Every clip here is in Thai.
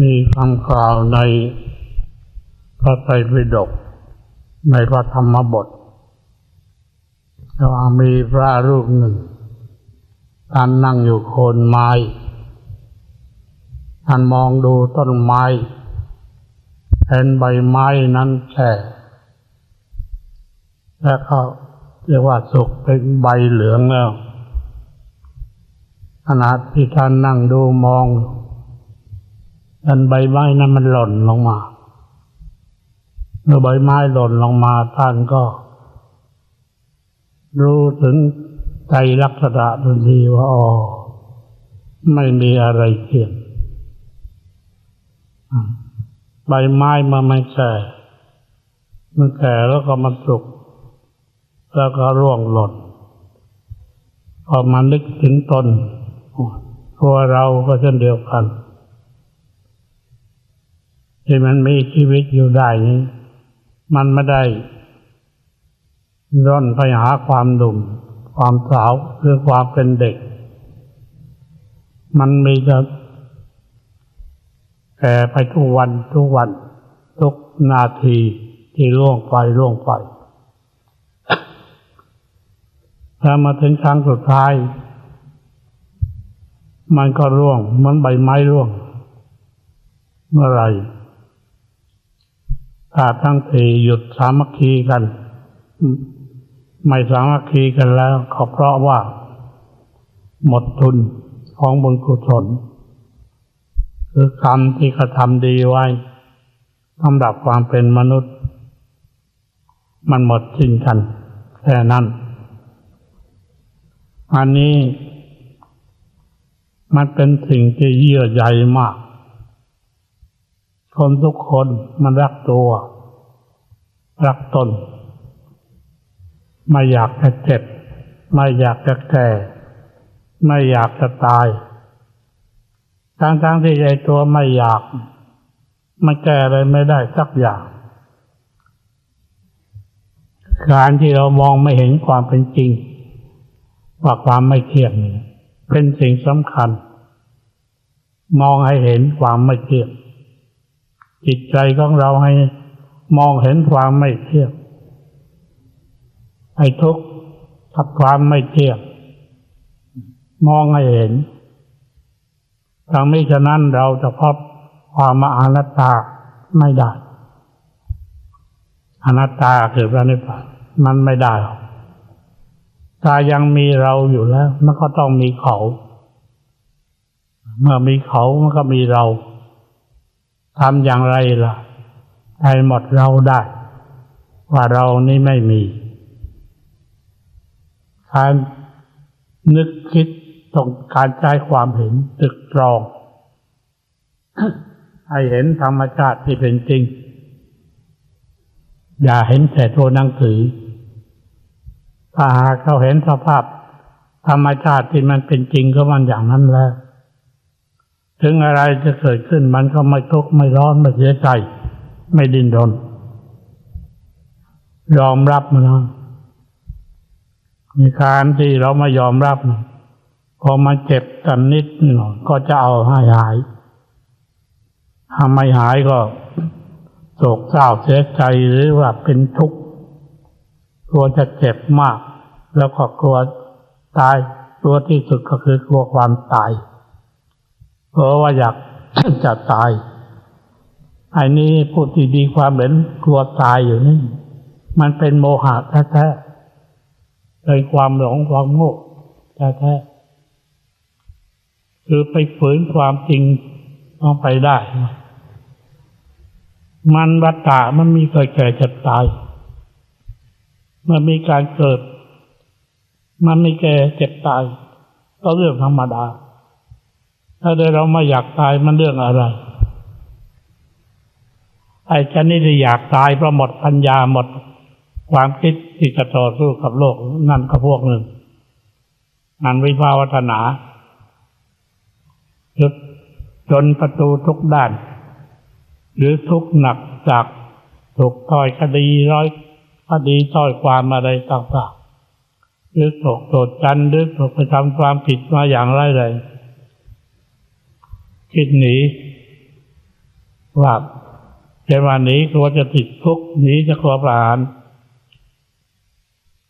มีคำกล่าวในพระไตรปิฎกในพระธรรมบทว่ามีพระรูปหนึ่งท่านนั่งอยู่โคนไม้ท่านมองดูต้นไม้เห็นใบไม้นั้นแฉะแล้วก็เรียกว่าสุกเป็นใบเหลืองแล้วขณะที่ท่านนั่งดูมอง อันใบไม้นั้นมันหล่นลงมาเมื่อใบไม้หล่นลงมาท่านก็ รู้ถึงใจลักษณะทันทีว่าอ๋อไม่มีอะไรเที่ยงใบไม้มันไม่แก่มันแก่แล้วก็มันสุกแล้วก็ร่วงหล่นพอมานึกถึงตนตัวเราก็เช่นเดียวกัน ที่มันมีชีวิตอยู่ได้นี้ มันไม่ได้ร่อนไปหาความดุมความสาวหรือความเป็นเด็ก มันมีแต่แก่ไปทุกวันทุกวัน ทุกนาทีที่ล่วงไปล่วงไปถ้ามาถึงครั้งสุดท้าย มันก็ร่วงเหมือนใบไม้ร่วง เมื่อไร ถ้าทั้งสี่หยุดสามัคคีกัน ไม่สามัคคีกันแล้วก็เพราะว่า หมดทุนของบุญกุศลคือกรรมที่กระทำดีไว้สำหรับความเป็นมนุษย์ มันหมดสิ้นกันแค่นั้น อันนี้มันเป็นสิ่งที่เยื่อใยมาก คนทุกคนมันรักตัว รักตน ไม่อยากจะเจ็บ ไม่อยากจะแก่ไม่อยากจะตาย ทั้งๆทที่ใจตัวไม่อยาก มันแก้อะไรไม่ได้สักอย่าง การที่เรามองไม่เห็นความเป็นจริง ว่าความไม่เที่ยงเป็นสิ่งสำคัญ มองให้เห็นความไม่เที่ยง จิตใจของเราให้มองเห็นความไม่เที่ยงให้ทุกข์กับความไม่เที่ยงมองให้เห็นทางนี้ฉะนั้นเราจะพบความมาอนัตตาไม่ได้ อนัตตาคือพระนิพพานมันไม่ได้ถ้ายังมีเราอยู่แล้ว มันก็ต้องมีเขา เมื่อมีเขามันก็มีเรา ทำอย่างไรล่ะให้หมดเราได้ ว่าเรานี่ไม่มีการนึกคิดต้องการใช้ความเห็นตึกตรอง ให้เห็นธรรมชาติที่เป็นจริง อย่าเห็นแต่ตัวหนังสือ ถ้าหากเขาเห็นสภาพธรรมชาติที่มันเป็นจริงก็มันอย่างนั้นแล้ว ถึงอะไรจะเกิดขึ้นมันก็ไม่ทุกข์ไม่ร้อนไม่เสียใจ ไม่ดิ้นรนยอมรับมันนะมีการที่เราไม่ยอมรับนะพอมาเจ็บกันนิดหน่อยก็จะเอาให้หายถ้าไม่หายก็โศกเศร้าเสียใจหรือว่าเป็นทุกข์กลัวจะเจ็บมาก แล้วก็กลัวตายตัวที่สุดก็คือกลัวความตาย เพราะว่าอยากจะตาย อันนี้พูดดีๆความเหมือนกลัวตายอยู่นี่ มันเป็นโมหะแท้ๆเป็นความหลงความโง่แท้ๆคือไปฝืนความจริงต้องไปได้ มันวัฏฏะมันมีเกิดแก่เจ็บตาย มันมีการเกิด มันมีแก่เจ็บตาย ก็เรื่องธรรมดา ถ้าเราไม่อยากตายมันเรื่องอะไร ไอ้ฉันนี่ที่อยากตายเพราะหมดปัญญาหมด ความคิดที่จะต่อสู้กับโลกนั่นก็พวกหนึ่งนั่นวิภาวัฒนาจนจนประตูทุกด้าน หรือทุกหนักจากถูกต่อยคดีร้อยคดีต่อยความอะไรต่างๆหรือถูกโจดกันหรือถูกไปทำความผิดมาอย่างไรเลย คิดหนีว่าเช่นวันนี้กลัวจะติดคุกหนีจะกลัวประหาร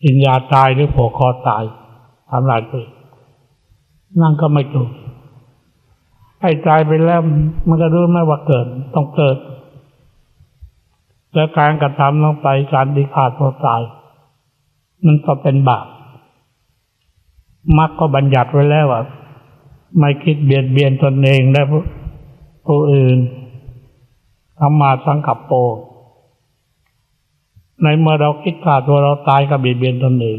กินยาตายหรือผูกคอตายทำลายตัวนั่นก็ไม่ถูกให้ตายไปแล้ว มันก็รู้ไหมว่าเกิด ต้องเกิด แล้วการกระทำลงไปการดีขาดตัวตาย มันก็เป็นบาปมักก็บัญญัติไว้แล้วว่า ไม่คิดเบียดเบียนตนเองและผู้อื่นทำมาสังกับโป ในเมื่อเราคิดขาดตัวเราตายก็เบียดเบียนตนเอง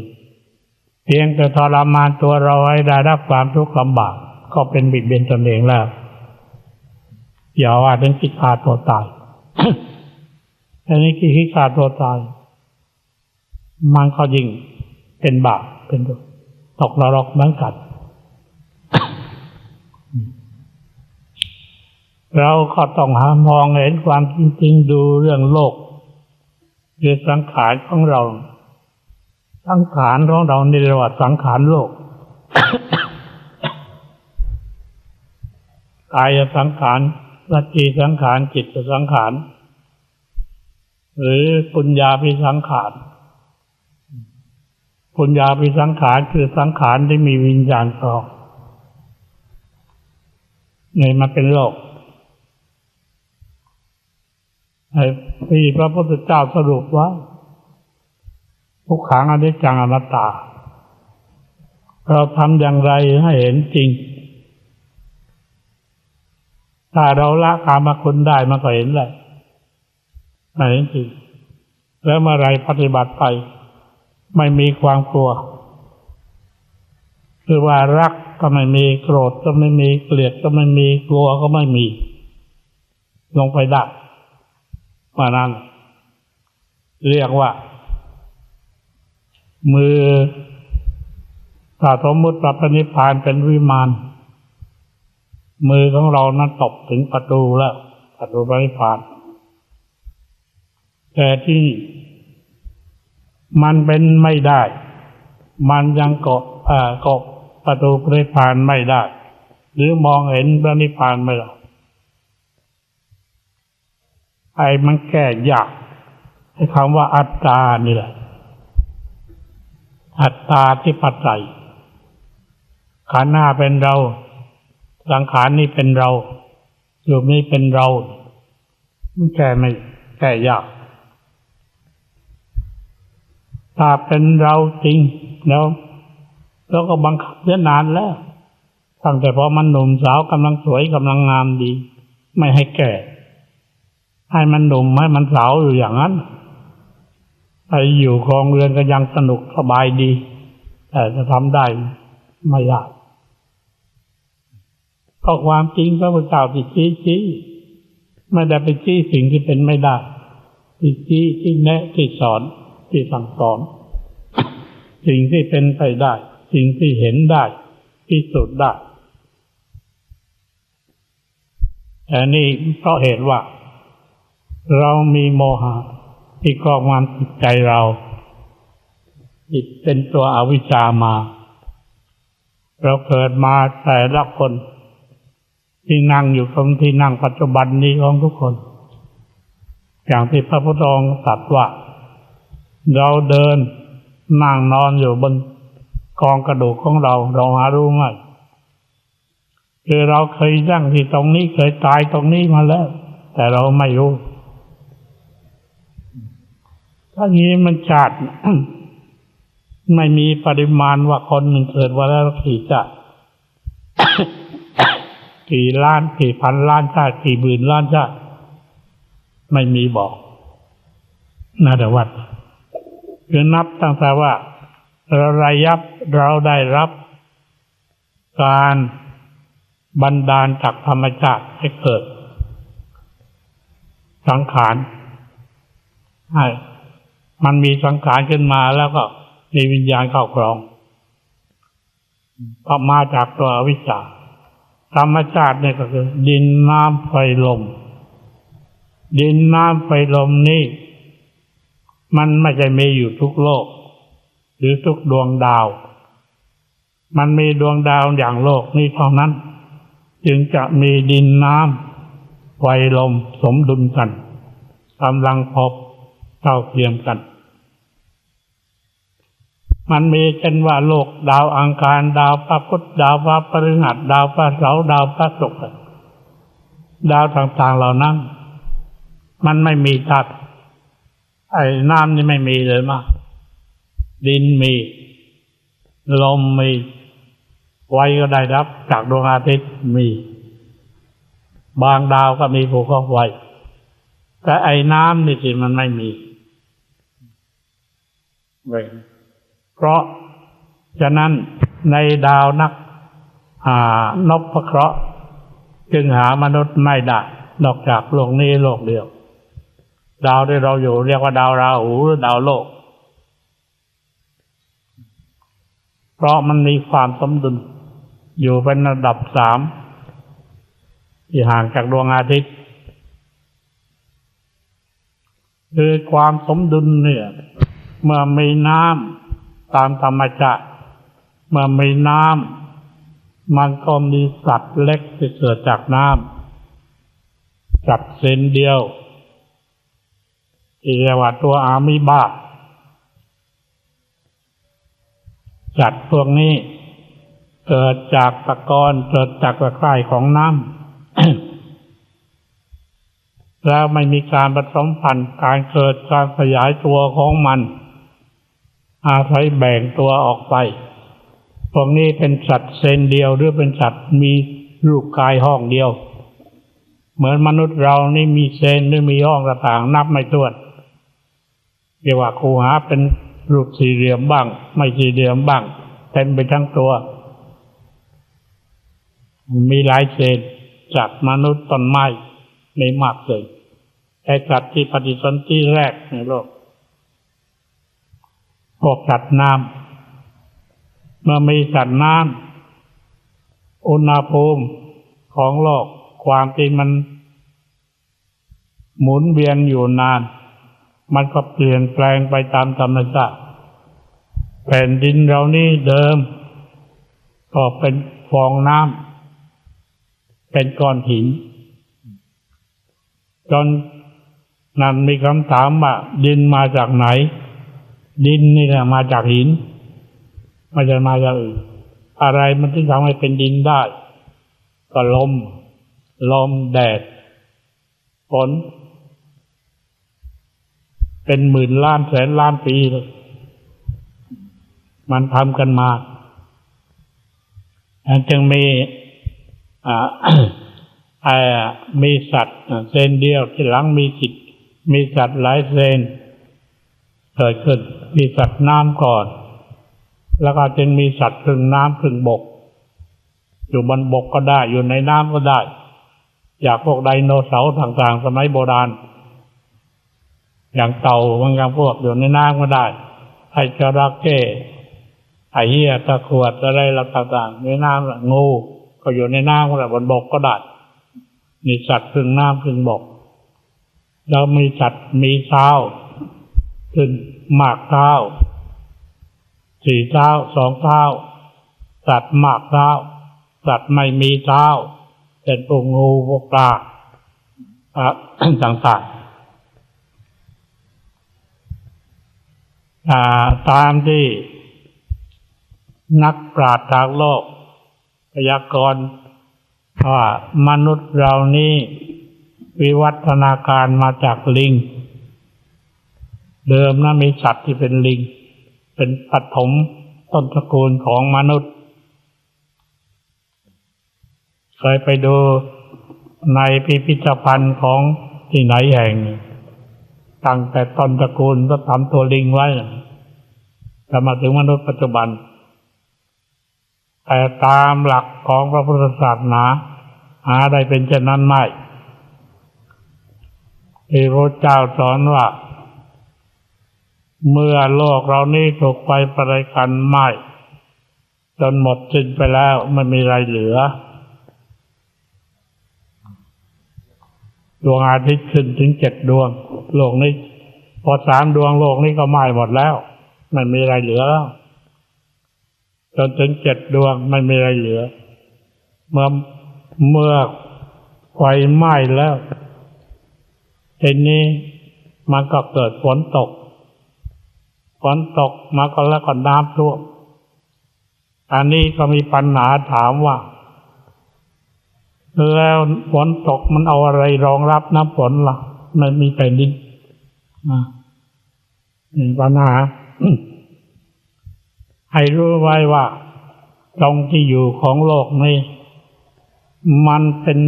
เพียงแต่ทรมานตัวเราให้ได้รับความทุกข์ลำบาก ก็เป็นบิดเบียนตนเองแล้ว อย่าว่าถึงคิดขาดตัวตายอันนี้คิดขาดตัวตาย มันก็ยิ่งเป็นบาปเป็นตัวตกนรกเหมือนกัน เราก็ต้องหามองเห็นความจริงๆดูเรื่องโลกคือสังขารของเรา สังขารของเราในระหว่างสังขารโลกกายสังขารวัจีสังขารจิตสังขารหรือปุญญาพิสังขารปุญญาพิสังขารคือสังขารที่มีวิญญาณครองนี่มันเป็นโลก ที่พระพุทธเจ้าสรุปว่าทุกขังอนิจจังอนัตตา เราทำอย่างไรให้เห็นจริง ถ้าเราละกามคุณได้มันก็เห็นเลยไม่เห็นจริง แล้วเมื่อไรปฏิบัติไป ไม่มีความกลัว คือว่ารักก็ไม่มีโกรธก็ไม่มีเกลียดก็ไม่มีกลัวก็ไม่มี ลงไปได้ มานั้น เรียกว่า มือถ้าสมมติปรับนิพพานเป็นวิมานมือของเรานั้นตกถึงประตูแล้วประตูพระนิพพานแต่ที่มันเป็นไม่ได้ มันยังเกาะเกาะประตูพระนิพพานไม่ได้ หรือมองเห็นพระนิพพานไม่ได้ ไอ้มันแก้ยากไอ้คำว่าอัตตานี่แหละ อัตตาที่ปัจจัยขันหน้าเป็นเรา สังขารนี่เป็นเราอยู่นี้เป็นเรา มันแก้ไม่แก้ยาก ถ้าเป็นเราจริงแล้วเราก็บังคับเสียนานแล้วตั้งแต่พอมันหนุ่มสาวกำลังสวยกำลังงามดี ไม่ให้แก่ ให้มันหนุ่มให้มันสาวอยู่อย่างนั้น ไปอยู่ครองเรือนก็ยังสนุกสบายดี แต่จะทำได้ไม่ยากก็ความจริงพระพุทธเจ้าติชี้ชี้ไม่ได้ไปชี้สิ่งที่เป็นไม่ได้ที่ชี้ที่แนะที่สอนที่สั่งสอน สิ่งที่เป็นไปได้ สิ่งที่เห็นได้ที่สุดได้แต่นี่เพราะเหตุว่า เรามีโมหะที่ครอบงำจิตใจเราจิตเป็นตัวอวิชชามา เราเกิดมาแต่ละคน ที่นั่งอยู่ตรงที่นั่งปัจจุบันนี้ของทุกคน อย่างที่พระพุทธองค์ตรัสว่า เราเดินนั่งนอนอยู่บนกองกระดูกของเรา เราหารู้ไหมคือเราเคยนั่งที่ตรงนี้เคยตายตรงนี้มาแล้ว แต่เราไม่รู้ ถ้างี้มันชาติไม่มีปริมาณว่าคนหนึ่งเกิดวันละกี่ชาติกี่ล้านกี่พันล้านชาติกี่หมื่นล้านชาติไม่มีบอกนาแต่วัดคือนับตั้งแต่ว่าเราระยับเราได้รับการบันดาลจากธรรมชาติให้เกิด สังขารให้ มันมีสังขารขึ้นมาแล้วก็มีวิญญาณเข้าครองก็มาจากตัววิชาธรรมชาติเนี่ยก็คือ ดินน้ำไฟลม ดินน้ำไฟลมนี่ มันไม่ใช่มีอยู่ทุกโลก หรือทุกดวงดาว มันมีดวงดาวอย่างโลกนี้เท่านั้น จึงจะมีดินน้ำไฟลมสมดุลกันกำลังพบเท่าเทียมกัน มันมีเช่นว่าโลกดาวอังคารดาวพระพุธดาวพระพฤหัสดาวพระเสาร์ดาวพระศุกร์ดาวต่างๆเหล่านั้น มันไม่มีธาตุไอ้น้ำนี่ไม่มีเลยมาดินมี ลมมีไฟก็ได้รับ จากดวงอาทิตย์มี บางดาวก็มีภูเขาไฟแต่ไอ้น้ำนี่สิมันไม่มีเว้ เพราะฉะนั้นในดาวนักอ่านพเคราะห์จึงหามนุษย์ไม่ได้นอกจากโลกนี้โลกเดียว ดาวที่เราอยู่เรียกว่าดาวราหูหรือดาวโลก เพราะมันมีความสมดุลอยู่เป็นระดับสามที่ห่างจากดวงอาทิตย์คือความสมดุลเนี่ย เมื่อมีน้ำ ตามธรรมชาติเมื่อมีน้ำมันก็มีสัตว์เล็กที่เกิดจากน้ำสัตว์เซนเดียวที่เรียกว่าตัวอามิบาสัตว์พวกนี้เกิดจากตะกอนเกิดจากตะไคร่ของน้ำแล้วไม่มีการผสมพันธุ์การเกิดการขยายตัวของมัน อาศัยแบ่งตัวออกไป พวกนี้เป็นสัตว์เซนเดียวหรือเป็นสัตว์มีรูปกายห้องเดียว เหมือนมนุษย์เรานี่มีเซนหรือมีห้องต่างๆนับไม่ถ้วนเรียกว่าคูหาเป็นรูปสี่เหลี่ยมบ้าง ไม่สี่เหลี่ยมบ้างเต็มไปทั้งตัว มีหลายเซนจากมนุษย์ต้นไม้ไม่มากเลยแต่สัตว์ที่ปฏิสนธิแรกในโลก พวกสัตว์น้ำเมื่อมีสัตว์น้ำอุณหภูมิของโลกความที่มัน หมุนเวียนอยู่นาน มันก็เปลี่ยนแปลงไปตามธรรมชาติแผ่นดินเรานี่เดิม ก็เป็นฟองน้ำเป็นก้อนหิน จนนั้นมีคำถามว่าดินมาจากไหน ดินนี่แหละมาจากหินม่ใช่มาจากอื่นอะไรมันถึงทำให้เป็นดินได้ ก็ลม ลมแดดฝนเป็นหมื่นล้านแสนล้านปีเลยมันทำกันมาจึงมีอ่ามีสัตว์เซนเดียวที่หลังมีจิตมีสัตว์หลายเซนเกิดขึ้น มีสัตว์น้ำก่อน แล้วก็จึงมีสัตว์ครึ่งน้ำครึ่งบก อยู่บนบกก็ได้อยู่ในน้ำก็ได้ จากพวกไดโนเสาร์ต่างๆ สมัยโบราณ อย่างเต่าบางอย่างพวกอยู่ในน้ำก็ได้ไอ้จระเข้ไอเหี้ยตะขวดอะไรต่างๆในน้ำงูก็อยู่ในน้ำก็ได้บนบกก็ได้มีสัตว์ครึ่งน้ำครึ่งบกแล้วมีสัตว์มีเท้าขึ้น หมากเท้าสี่เท้าสองเท้าสัตว์หมากเท้าสัตว์ไม่มีเท้าเป็นพวกงูพวกปลาต่างๆตามที่นักปราชญ์ทางโลก พยากรณ์ว่ามนุษย์เรานี้วิวัฒนาการมาจากลิง เดิมนะมีสัตว์ที่เป็นลิง เป็นปฐมต้นตระกูลของมนุษย์ เคยไปดูในพิพิธภัณฑ์ของที่ไหนแห่ง ตั้งแต่ต้นตระกูลก็ทำตัวลิงไว้จะมาถึงมนุษย์ปัจจุบัน แต่ตามหลักของพระพุทธศาสนา หาได้เป็นเช่นนั้นไม่ที่พระเจ้าสอนว่า เมื่อโลกเรานี้ถูกไฟประกันไหม้จนหมดสิ้นไปแล้วไม่มีอะไรเหลือ ดวงอาทิตย์ขึ้นถึงเจ็ดดวง โลกนี้ พอสามดวงโลกนี้ก็ไหม้หมดแล้ว ไม่มีอะไรเหลือแล้วจนถึงเจ็ดดวงไม่มีอะไรเหลือ เมื่อเมื่อไฟไหม้แล้วทีนี้มันก็เกิดฝนตก ฝนตกมาก็แล้วก็น้ำท่วมอันนี้ก็มีปัญหาถามว่า แล้วฝนตกมันเอาอะไรรองรับน้ำฝนล่ะ มันมีแผ่นดินนี่ปัญหาให้รู้ไว้ว่า ตรงที่อยู่ของโลกนี้ มันเป็น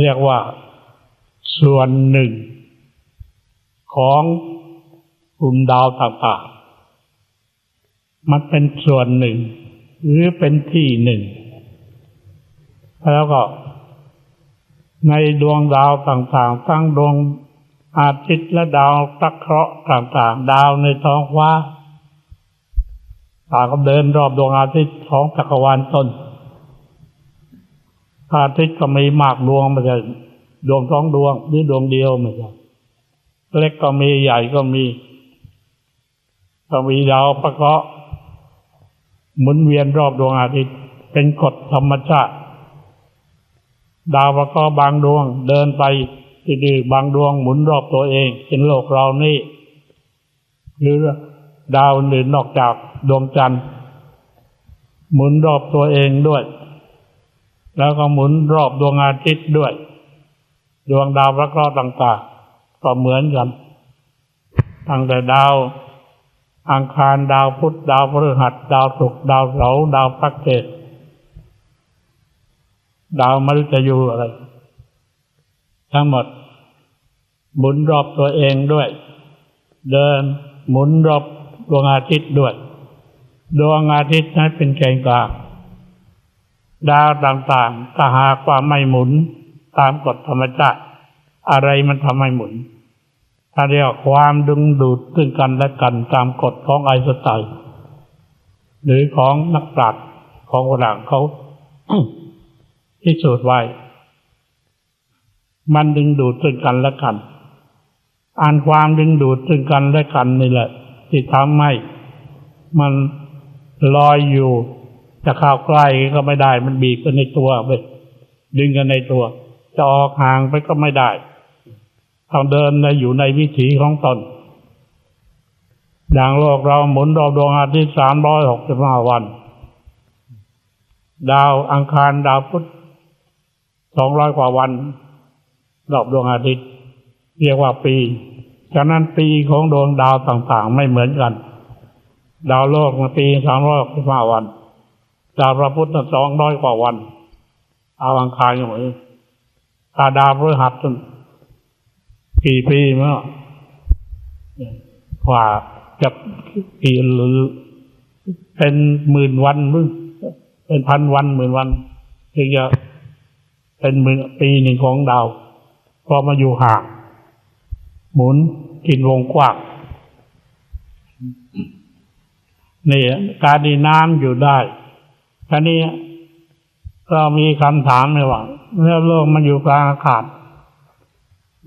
เรียกว่า ส่วนหนึ่ง ของ กลุ่มดาวต่างๆ มันเป็นส่วนหนึ่ง หรือเป็นที่หนึ่ง แล้วก็ ในดวงดาวต่างๆ ทั้งดวงอาทิตย์และดาวตะเคราะห์ต่างๆ ดาวในท้องฟ้าต่างก็เดินรอบดวงอาทิตย์ของจักรวาลตนอาทิตย์ก็มีมากดวงม่ใช่ดวงสองดวงหรือดวงเดียวม่ใช่เล็กก็มีใหญ่ก็มี ก็มีดาวประเคราะห์หมุนเวียนรอบดวงอาทิตย์ เป็นกฎธรรมชาติ ดาวประเคราะห์บางดวงเดินไปดื้อบางดวงหมุนรอบตัวเองเป็นโลกเรานี่ หรือดาวอื่นนอกจากดวงจันทร์ หมุนรอบตัวเองด้วย แล้วก็หมุนรอบดวงอาทิตย์ด้วย ดวงดาวพระเคราะห์ต่างๆก็เหมือนกันตั้งแต่ดาว อังคารดาวพุธดาวพฤหัส ดาวศุกร์ดาวเสาร์ดาวพระเกตดาวมฤตยูอะไร ทั้งหมด หมุนรอบตัวเองด้วย เดินหมุนรอบดวงอาทิตย์ด้วย ดวงอาทิตย์นั้นเป็นแกนกลางดาวต่างๆถ้าหากว่าไม่หมุน ตามกฎธรรมชาติอะไรมันทำให้หมุน ถ้าเรียกว่าความดึงดูดซึ่งกันและกันตามกฎของไอสไตน์หรือของนักปราชญ์ของฝรั่งเขาพิสูจน์ไว้ มันดึงดูดซึ่งกันและกันอ่านความดึงดูดซึ่งกันและกันนี่แหละ ที่ทำให้มันลอยอยู่ จะเข้าใกล้ก็ไม่ได้ มันบีบกันในตัวไปดึงกันในตัว จะออกห่างไปก็ไม่ได้ ต้องเดินในอยู่ในวิถีของตนดังโลกเราหมุนรอบดวงอาทิตย์สามร้อยหกสิบห้าวัน ดาวอังคารดาวพุธสองร้อยกว่าวัน รอบดวงอาทิตย์ เรียกว่าปีฉะนั้นปีของดวงดาวต่างๆ ไม่เหมือนกัน ดาวโลกมาปีสามร้อยสิบห้าวันดาวพระพุธสองร้อยกว่าวันดาวอังคารอย่างนี้ถ้าดาวพฤหัส กี่ปีมื่อกว่าจะกี่หรือเป็นหมื่นวันมึงเป็นพันวันหมื่นวันถึงจะเป็นหมื่นปีหนึ่งของดาวพอมาอยู่ห่างหมุนกินวงกว้างนี่การดีน้ำอยู่ได้ท่านี้เรามีคำถามเลยว่าเมื่อโลกมันอยู่กลางอากาศ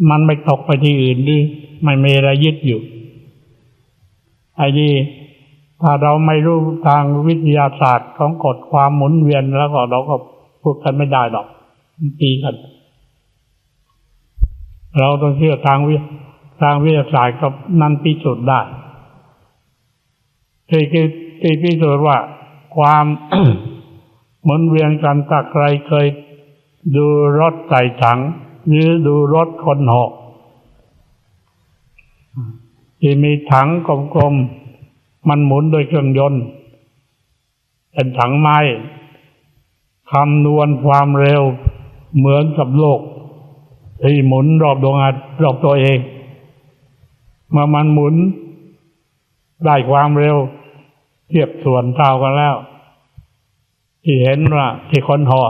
มันไม่ตกไปที่อื่นหรือไม่มีอะไรยึดอยู่ไอ้นี่ถ้าเราไม่รู้ทางวิทยาศาสตร์ของกฎความหมุนเวียนแล้วก็เราก็พูดกันไม่ได้หรอกตีกัน เราต้องเชื่อทางวิทางวิทยาศาสตร์กับนั่นพิสูจน์ได้ที่คือที่พิสูจน์ว่าความหมุนเวียนกันถ้าใครเคยดูรถใส่ถัง หรือดูรถคนหกที่มีถังกลมๆ มันหมุนโดยเครื่องยนต์ เป็นถังไม้คำนวณความเร็วเหมือนกับโลก ที่หมุนรอบดวงอาทิตย์รอบตัวเอง เมื่อมันหมุนได้ความเร็ว เทียบส่วนเท่ากันแล้ว ที่เห็นว่าที่คนห่อ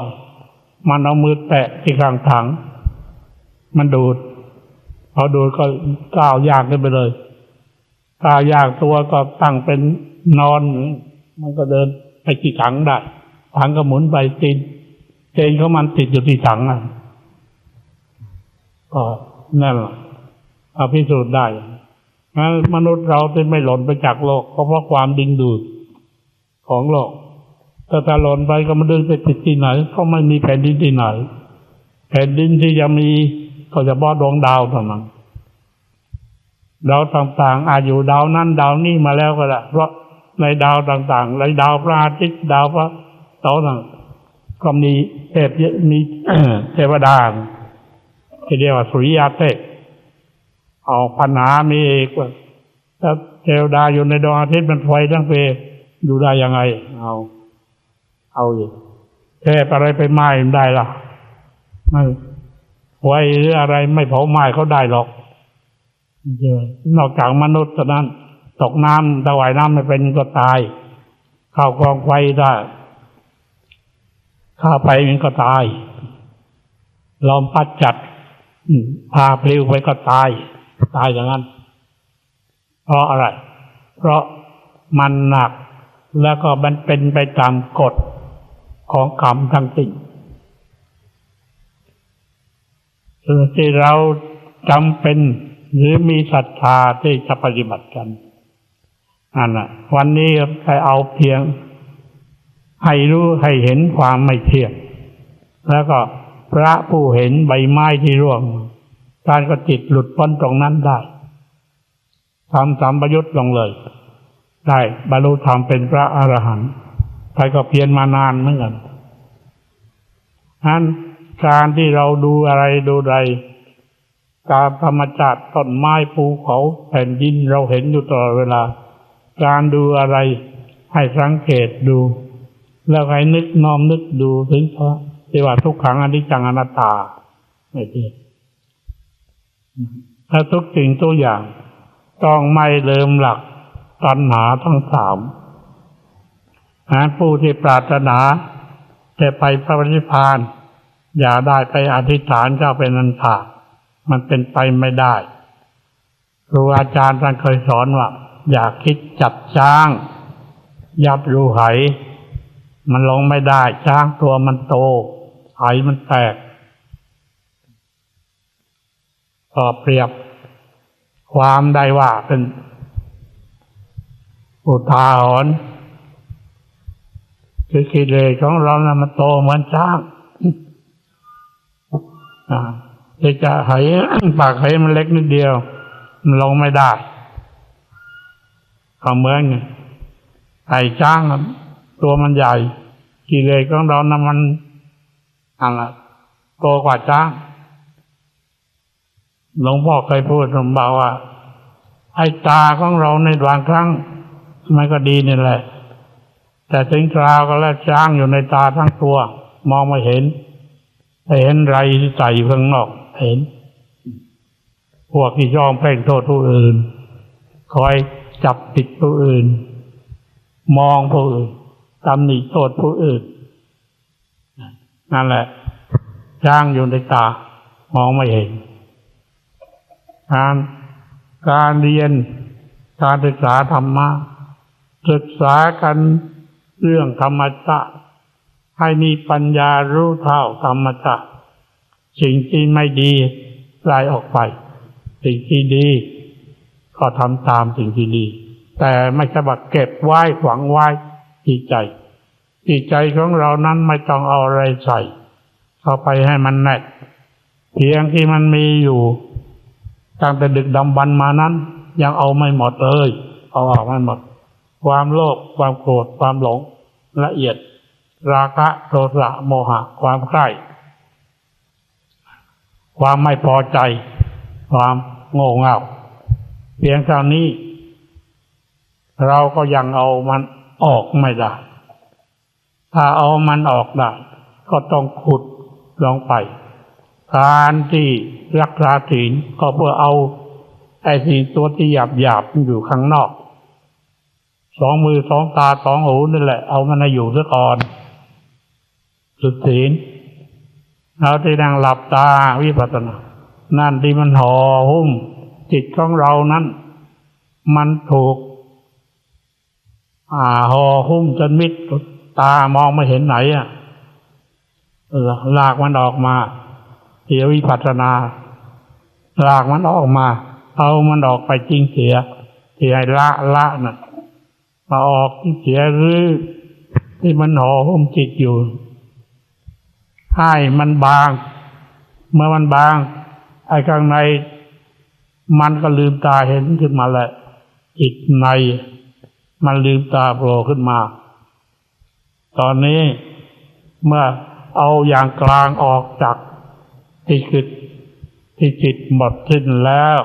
มันเอามือแตะที่ข้างถัง มันดูดพอดูดก็ก้าวยากขึ้นไปเลยก้าวยากตัวก็ตั้งเป็นนอน มันก็เดินไปที่ถังได้ถังก็หมุนไปตีนเจนเขามันติดอยู่ที่ถังอะก็นั่นแหละเอาพิสูจน์ได้งั้นมนุษย์เราจะไม่หล่นไปจากโลก เพราะเพราะความดึงดูดของโลกถ้าถ้าหล่นไปก็มันดึงไปติดที่ไหนก็ไม่มีแผ่นดินที่ไหน แผ่นดินที่จะมี ก็เฉพาะดวงดาวเท่านั้นดาวต่างๆ อาจอยู่ดาวนั้นดาวนี้มาแล้วก็ได้เพราะในดาวต่างๆในดาวพระอาทิตย์ดาวพระเสาร์ต่างก็มีเทพเยอะมีเทวดาที่เรียกว่าสุริยาเทพเอาปัญหามีเอกว่าถ้าเทวดาอยู่ในดวงอาทิตย์มันไฟทั้งเปีอยู่ได้ยังไง เอา เอาอีกเทพอะไรไปไหม้ได้ล่ะไม่ ไฟหรืออะไรไม่เผาไหม้เขาได้หรอกนอกจากมนุษย์เท่านั้น ตกน้ำถวายน้ำไม่เป็นก็ตาย เข้ากองไฟได้ข้าไปมันก็ตายลมพัดจัดพาปลิวไปก็ตาย ตายอย่างนั้น เพราะอะไร เพราะมันหนักแล้วก็มันเป็นไปตามกฎของกรรมทั้งสิ้นส่วน ที่เราจำเป็น หรือมีศรัทธาที่จะปฏิบัติกันนั่นแหละวันนี้ใครเอาเพียง ให้รู้ให้เห็นความไม่เที่ยงแล้วก็พระผู้เห็นใบไม้ที่ร่วงการก็จิตหลุดพ้นตรงนั้นได้ทำสัมประยุตลงเลย ได้บรรลุธรรมเป็นพระอรหันต์ใครก็เพียรมานานเหมือนกันนั้น การที่เราดูอะไรดูใดการธรรมจัดต้นไม้ภูเขาแผ่นดินเราเห็นอยู่ตลอดเวลา การดูอะไรให้สังเกตดู แล้วให้นึกน้อมนึกดูถึงเพราะที่ว่าทุกขังอนิจจังอนัตตาไม่เที่ยงถ้าทุกสิ่งทุกอย่าง ต้องไม่เลิมหลักตัณหาทั้งสามหาผู้ที่ปรารถนาจะไปพระนิพพาน อย่าได้ไปอธิษฐานเจ้าเป็นนันขาดมันเป็นไปไม่ได้ครูอาจารย์ท่านเคยสอนว่า อย่าคิดจับช้าง ยับรูไห มันลงไม่ได้ ช้างตัวมันโต ไหมันแตกก็เปรียบความได้ว่าเป็นอุทาหรณ์คือกิเลสของเรานะมันโตเหมือนช้าง อ่าที่จะไหปากไหมันเล็กนิดเดียว มันลงไม่ได้ก็เหมือนไก่ช้างตัวมันใหญ่ กิเลสของเรานะมันอะไรโตกว่าช้างหลวงพ่อเคยพูดผมบอกว่า ไอ้ตาของเราในบางครั้ง มันก็ดีนี่แหละ แต่ถึงคราวก็แล้วช้างอยู่ในตาทั้งตัว มองไม่เห็น เห็นไรที่ใส่อยู่ข้างนอก เห็น พวกที่ย่อมเพ่งโทษผู้อื่น คอยจับผิดผู้อื่น มองผู้อื่นตำหนิโทษผู้อื่น นั่นแหละช้างอยู่ในตา มองไม่เห็น การการเรียนการศึกษาธรรมะศึกษากันเรื่องธรรมชาติ ให้มีปัญญารู้เท่าธรรมชาติสิ่งที่ไม่ดีไล่ออกไป สิ่งที่ดี ก็ทำตามสิ่งที่ดี แต่ไม่ใช่ว่าเก็บไว้ขวังไว้จิตใจจิตใจของเรานั้นไม่ต้องเอาอะไรใส่ เข้าไปให้มันแน่นเพียงที่มันมีอยู่ตั้งแต่ดึกดำบรรมานั้น ยังเอาไม่หมดเลย เอาออกไม่หมด ความโลภความโกรธความหลงละเอียด ราคะโทสะโมหะ ความใคร่ความไม่พอใจ ความโง่เง่าเพียงเท่านี้ เราก็ยังเอามันออกไม่ได้ ถ้าเอามันออกได้ ก็ต้องขุดลงไปการที่รักษาศีลก็เพื่อเอาไอ้สิ่งตัวที่หยาบหยาบอยู่ข้างนอก สองมือสองตาสองหูนี่แหละ เอามันให้อยู่ซะก่อน สุดศีลเราที่นั่งหลับตาวิปัสสนานั่นที่มันห่อหุ้มจิตของเรานั้น มันถูกอ่าห่อหุ้มจนมิดตามองไม่เห็นไหนอะลากมันออกมาเสียวิปัสสนา ลากมันออกมา เอามันออกไปจริงเสียเสียละละน่ะมาออกเสียหรือที่มันห่อหุ้มจิตอยู่ ให้มันบาง เมื่อมันบาง ไอ้ข้างใน มันก็ลืมตาเห็นขึ้นมาแหละจิตใน มันลืมตาโผล่ขึ้นมา ตอนนี้เมื่อเอาอย่างกลางออกจากที่จิตที่จิตหมดสิ้นแล้ว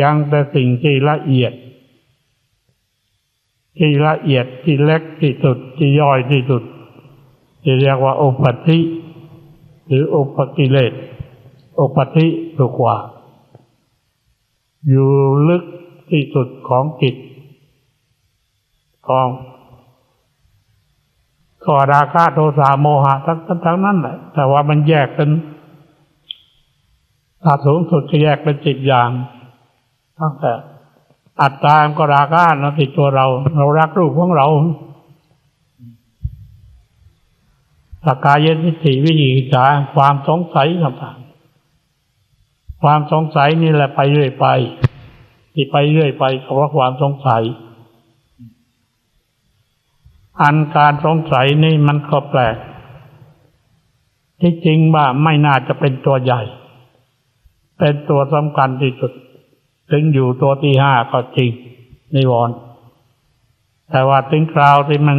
ยังแต่สิ่งที่ละเอียด ที่ละเอียดที่เล็กที่สุดที่ย่อยที่สุด ที่เรียกว่าโอปัติหรือโอปกิเลสโอปัติถูกกว่า อยู่ลึกที่สุดของจิตของก็ราคะโทสะโมหะทั้งทั้งนั้นแหละแต่ว่ามันแยกเป็นถ้าสูงสุดก็แยกเป็นจิตอย่างตั้งแต่อัตตามก็ราคะนะติดตัวเรา เรารักรูปของเรา สกายทิฏฐิวิจิกิจาความสงสัยต่างๆความสงสัยนี่แหละไปเรื่อยไป ที่ไปเรื่อยไปเพราะความสงสัย อันการสงสัยนี่มันก็แปลก ที่จริงว่าไม่น่าจะเป็นตัวใหญ่ เป็นตัวสำคัญที่สุด ถึงอยู่ตัวที่ห้าก็จริงนิวรณ์แต่ว่าถึงคราวที่มัน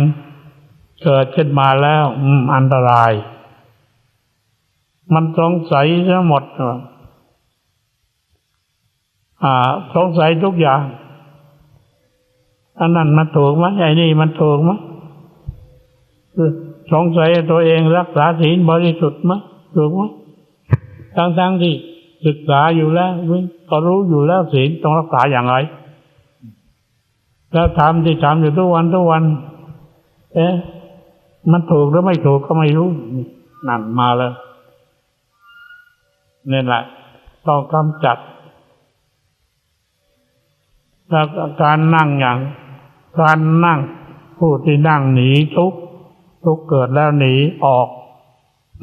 เกิดขึ้นมาแล้ว อืม อันตราย มันสงสัยทั้งหมดอ่าสงสัยทุกอย่างอันนั้นมันถูกไหมไอ้นี่มันถูกไหมสงสัยตัวเองรักษาศีลบริสุทธิ์ไหมถูกไหมทั้งทั้งๆที่ศึกษาอยู่แล้วก็รู้อยู่แล้วศีลต้องรักษาอย่างไร แล้วทำที่ทำอยู่ทุกวันทุกวัน เอ๊ะ มันถูกหรือไม่ถูกก็ไม่รู้นั่นมาแล้วนี่แหละต้องกำจัดแล้วการนั่งอย่าง การนั่งผู้ที่นั่งหนีทุกข์ทุกข์เกิดแล้วหนีออก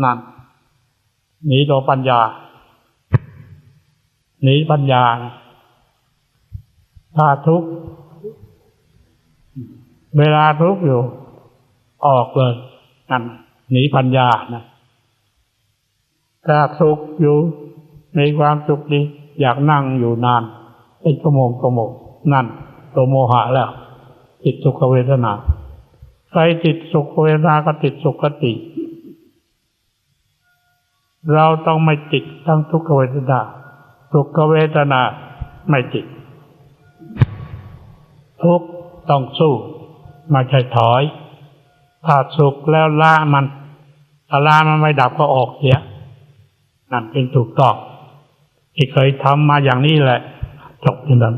นั่นหนีตัวปัญญา หนีปัญญาถ้าทุกข์เวลาทุกข์อยู่ ออกเลยนั่นหนีปัญญานะถ้าสุขอยู่ในความสุขดี อยากนั่งอยู่นานเป็นชั่วโมงชั่วโมงนั่นตัวโมหะแล้วติดสุขเวทนาใครติดสุขเวทนาก็ติดสุขติ เราต้องไม่ติดทั้งทุกขเวทนาสุขเวทนาไม่ติดทุกต้องสู้ไม่ใช่ถอย ถ้าสุขแล้วละมันถ้าละมันไม่ดับก็ออกเสียนั่นเป็นถูกต้องที่เคยทำมาอย่างนี้แหละจบที่นั้น